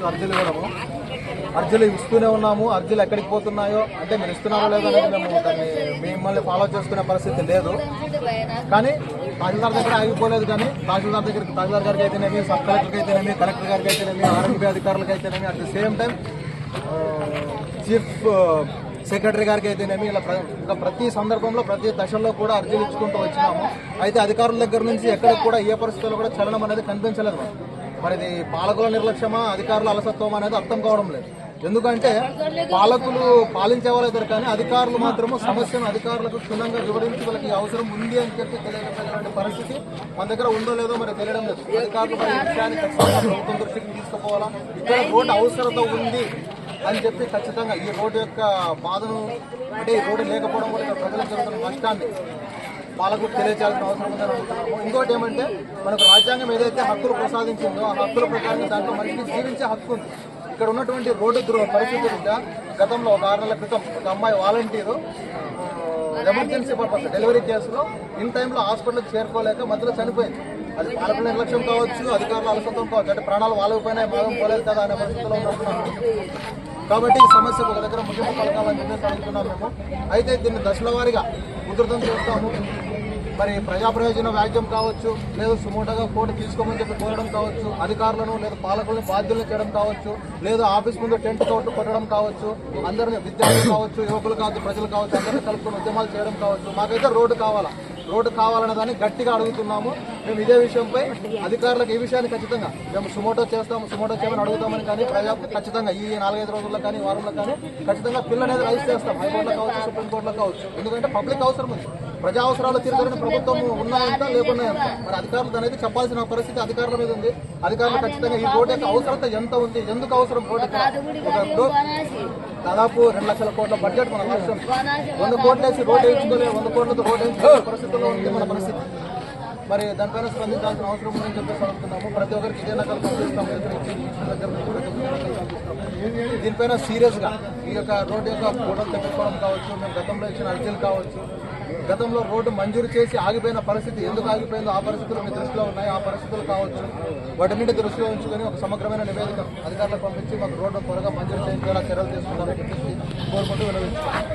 Days అర్జీలు ఇవ్వడము. అర్జీలు ఇస్తూనే ఉన్నాము. అర్జీలు ఎక్కడికి పోతున్నాయో అంటే మీరు ఇస్తున్నారో లేదో అనేది మేము దాన్ని మిమ్మల్ని ఫాలో చేసుకునే పరిస్థితి లేదు. కానీ తహసీల్దార్ దగ్గర ఆగిపోలేదు కానీ తహసీల్దార్ దగ్గరికి తహసీల్దార్ గారికి అయితేనేమి సబ్ కలెక్టర్కి అయితేనేమి కలెక్టర్ గారికి అయితేనేమి ఆరోగ్య అధికారులకు అయితేనేమి at the same time chief secretary గారికి అయితేనేమి ఇలా ప్ర- ఇంకా ప్రతి సందర్భంలో ప్రతి దశల్లో కూడా అర్జీలు ఇచ్చుకుంటూ వచ్చినాము. అయితే అధికారుల దగ్గర నుంచి ఎక్కడికి కూడా ఏ పరిస్థితుల్లో కూడా చలనం అనేది కనిపించలేదు మరి ఇది పాలకుల నిర్లక్ష్యమా అధికారుల అలసత్వం అనేది అర్థం కావడం లేదు. ఎందుకంటే పాలకులు పాలించే వాళ్ళిద్దరు కానీ అధికారులు మాత్రము సమస్యను అధికారులకు క్షుణ్ణంగా వివరించి వాళ్ళకి అవసరం ఉంది అని చెప్పి తెలియజేసేటువంటి పరిస్థితి మన దగ్గర ఉందో లేదో మరి తెలియడం లేదు. అధికారులు మరి విషయాన్ని ప్రభుత్వం దృష్టికి తీసుకుపోవాలా? ఇక్కడ రోడ్డు అవసరత ఉంది అని చెప్పి ఖచ్చితంగా ఈ రోడ్డు యొక్క బాధను అంటే ఈ రోడ్డు లేకపోవడం వల్ల ప్రజలకు జరుగుతున్న నష్టాన్ని వాళ్ళకు తెలియజేయాల్సిన అవసరం ఉందని అనుకుంటున్నాము. ఇంకోటి ఏమంటే మనకు రాజ్యాంగం ఏదైతే హక్కులు ప్రసాదించిందో ఆ హక్కుల ప్రకారం దాంట్లో మనిషికి జీవించే హక్కు ఉంది. ఇక్కడ ఉన్నటువంటి రోడ్డు దుర పరిస్థితి గతంలో ఒక ఆరు నెలల క్రితం ఒక అమ్మాయి వాలంటీరు ఎమర్జెన్సీ పర్పస్ డెలివరీ కేసులో ఇన్ టైంలో హాస్పిటల్కి చేరుకోలేక మధ్యలో చనిపోయింది. అది పాలకుల నిర్లక్ష్యం కావచ్చు అధికారుల అలసత్వం కావచ్చు అంటే ప్రాణాలు వాళ్ళకి పైన భాగం పోలేదు కదా అనే పరిస్థితిలో ఉంటున్నాము కాబట్టి ఈ సమస్యకు ఒక దగ్గర ముగింపు పలకాలని చెప్పేసి అడుగుతున్నాం మేము. అయితే దీన్ని దశల వారీగా ఉధృతం చేస్తాము. మరి ప్రజా ప్రయోజన వ్యాజ్యం కావచ్చు లేదా సుమోటగా కోర్టు తీసుకోమని చెప్పి కోరడం కావచ్చు అధికారులను లేదా పాలకులను బాధ్యులను చేయడం కావచ్చు లేదా ఆఫీస్ ముందు టెంట్ కోర్టు కొట్టడం కావచ్చు అందరిని విద్యార్థులు కావచ్చు యువకులు కావచ్చు ప్రజలు కావచ్చు అందరినీ కలుపుకొని ఉద్యమాలు చేయడం కావచ్చు. మాకైతే రోడ్డు కావాలా? రోడ్డు కావాలన్న దాన్ని గట్టిగా అడుగుతున్నాము. మేము ఇదే విషయంపై అధికారులకు ఈ విషయాన్ని ఖచ్చితంగా మేము సుమోటో చేస్తాము సుమోటో చేయమని అడుగుతామని కానీ ప్రజా ఖచ్చితంగా ఈ నాలుగైదు రోజుల్లో కానీ వారంలో కానీ ఖచ్చితంగా పిల్లనేది అనేది రైజ్ చేస్తాం. హైకోర్టులో కావచ్చు సుప్రీంకోర్టులో కావచ్చు. ఎందుకంటే పబ్లిక్ అవసరం ఉంది. ప్రజా అవసరాలు తీర్చాలని ప్రభుత్వం ఉన్నాయంట లేకున్నాయంట? మరి అధికారులు అనేది చెప్పాల్సిన పరిస్థితి అధికారుల మీద ఉంది. అధికారులు ఖచ్చితంగా ఈ రోడ్డు యొక్క అవసరత ఎంత ఉంది? ఎందుకు అవసరం రోడ్డు దాదాపు రెండు లక్షల కోట్ల బడ్జెట్ మన రాష్ట్రం. వంద కోట్లు వేసి రోడ్డు వేయించుకోలేదు వంద కోట్లతో రోడ్డు వేయించుకోలే పరిస్థితుల్లో ఉంది మన పరిస్థితి. మరి దానిపైన స్పందించాల్సిన అవసరం ఉందని చెప్పేసి అడుగుతున్నాము ప్రతి ఒక్కరికి ఇదే నకలు పంపిస్తాము దగ్గర దీనిపైన సీరియస్గా ఈ యొక్క రోడ్డు యొక్క ఫోటోలు తెప్పించుకోవడం కావచ్చు మేము గతంలో ఇచ్చిన అర్జీలు కావచ్చు గతంలో రోడ్డు మంజూరు చేసి ఆగిపోయిన పరిస్థితి ఎందుకు ఆగిపోయిందో ఆ పరిస్థితులు మీ దృష్టిలో ఉన్నాయి ఆ పరిస్థితులు కావచ్చు. వాటన్నిటి దృష్టిలో ఉంచుకొని ఒక సమగ్రమైన నివేదిక అధికారులకు పంపించి మాకు రోడ్డు త్వరగా మంజూరు చేయించేలా చర్యలు తీసుకుంటామని చెప్పేసి కోరుకుంటూ వినవించుకుంటాం